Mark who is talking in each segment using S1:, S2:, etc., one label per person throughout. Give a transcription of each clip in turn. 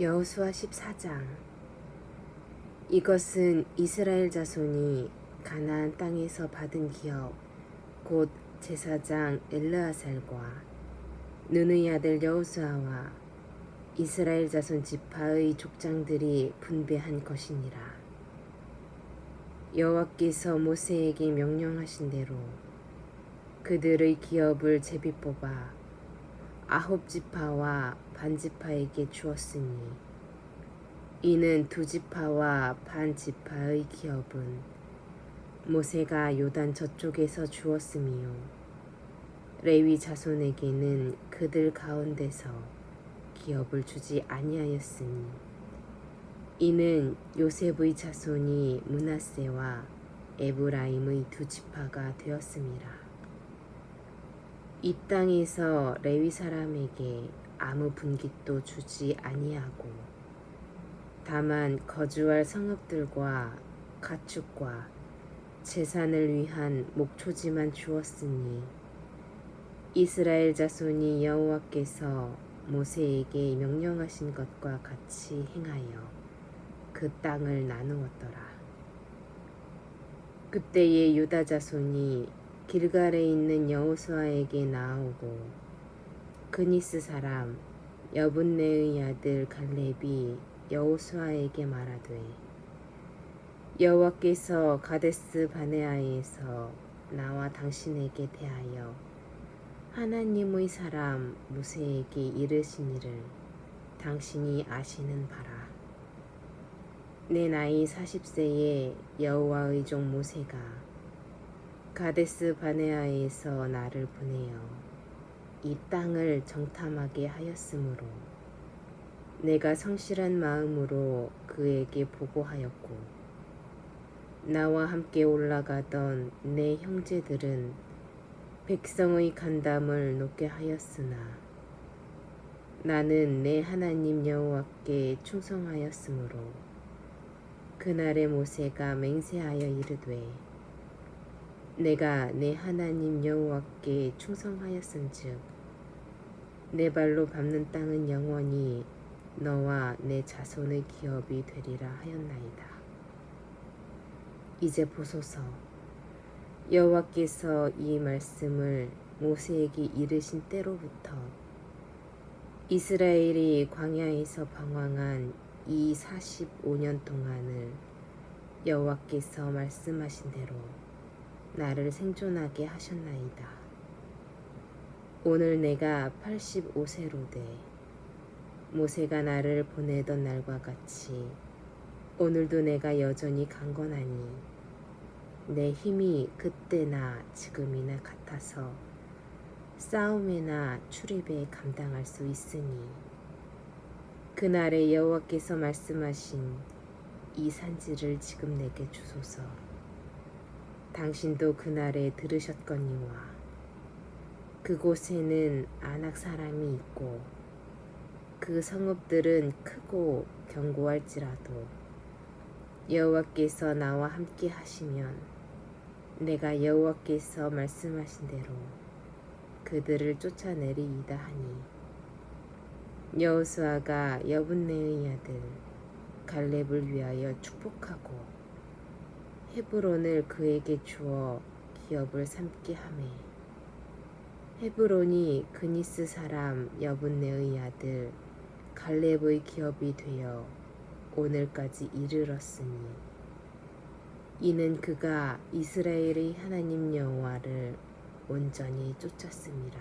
S1: 여호수아 14장. 이것은 이스라엘 자손이 가나안 땅에서 받은 기업 곧 제사장 엘르아살과 느의 아들 여호수아와 이스라엘 자손 지파의 족장들이 분배한 것이니라. 여호와께서 모세에게 명령하신 대로 그들의 기업을 제비 뽑아 아홉 지파와 반 지파에게 주었으니 이는 두 지파와 반 지파의 기업은 모세가 요단 저쪽에서 주었으미요 레위 자손에게는 그들 가운데서 기업을 주지 아니하였으니 이는 요셉의 자손이 문하세와 에브라임의 두 지파가 되었음이라 이 땅에서 레위 사람에게 아무 분깃도 주지 아니하고 다만 거주할 성읍들과 가축과 재산을 위한 목초지만 주었으니 이스라엘 자손이 여호와께서 모세에게 명령하신 것과 같이 행하여 그 땅을 나누었더라. 그때에 유다 자손이 길갈에 있는 여호수아에게 나오고 그니스 사람 여분네의 아들 갈렙이 여호수아에게 말하되 여호와께서 가데스 바네아에서 나와 당신에게 대하여 하나님의 사람 모세에게 이르시니를 당신이 아시는 바라. 내 나이 40세에 여호와의 종 모세가 가데스 바네아에서 나를 보내어 이 땅을 정탐하게 하였으므로 내가 성실한 마음으로 그에게 보고하였고 나와 함께 올라가던 내 형제들은 백성의 간담을 높게 하였으나 나는 내 하나님 여호와께 충성하였으므로 그날의 모세가 맹세하여 이르되 내가 내 하나님 여호와께 충성하였은즉 내 발로 밟는 땅은 영원히 너와 내 자손의 기업이 되리라 하였나이다. 이제 보소서 여호와께서 이 말씀을 모세에게 이르신 때로부터 이스라엘이 광야에서 방황한 이 45년 동안을 여호와께서 말씀하신 대로 나를 생존하게 하셨나이다. 오늘 내가 85세로 돼 모세가 나를 보내던 날과 같이 오늘도 내가 여전히 강건하니 내 힘이 그때나 지금이나 같아서 싸움이나 출입에 감당할 수 있으니 그날에 여호와께서 말씀하신 이 산지를 지금 내게 주소서. 당신도 그날에 들으셨거니와 그곳에는 아낙 사람이 있고 그 성읍들은 크고 견고할지라도 여호와께서 나와 함께 하시면 내가 여호와께서 말씀하신 대로 그들을 쫓아내리이다 하니 여호수아가 여분네의 아들 갈렙을 위하여 축복하고 헤브론을 그에게 주어 기업을 삼게 하매 헤브론이 그니스 사람 여분네의 아들 갈렙의 기업이 되어 오늘까지 이르렀으니 이는 그가 이스라엘의 하나님 여호와를 온전히 쫓았습니다.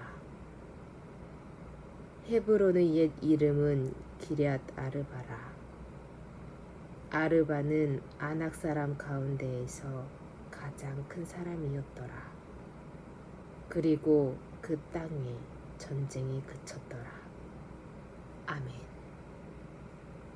S1: 헤브론의 옛 이름은 기럇 아르바라. 아르바는 아낙 사람 가운데에서 가장 큰 사람이었더라. 그리고 그 땅에 전쟁이 그쳤더라. 아멘.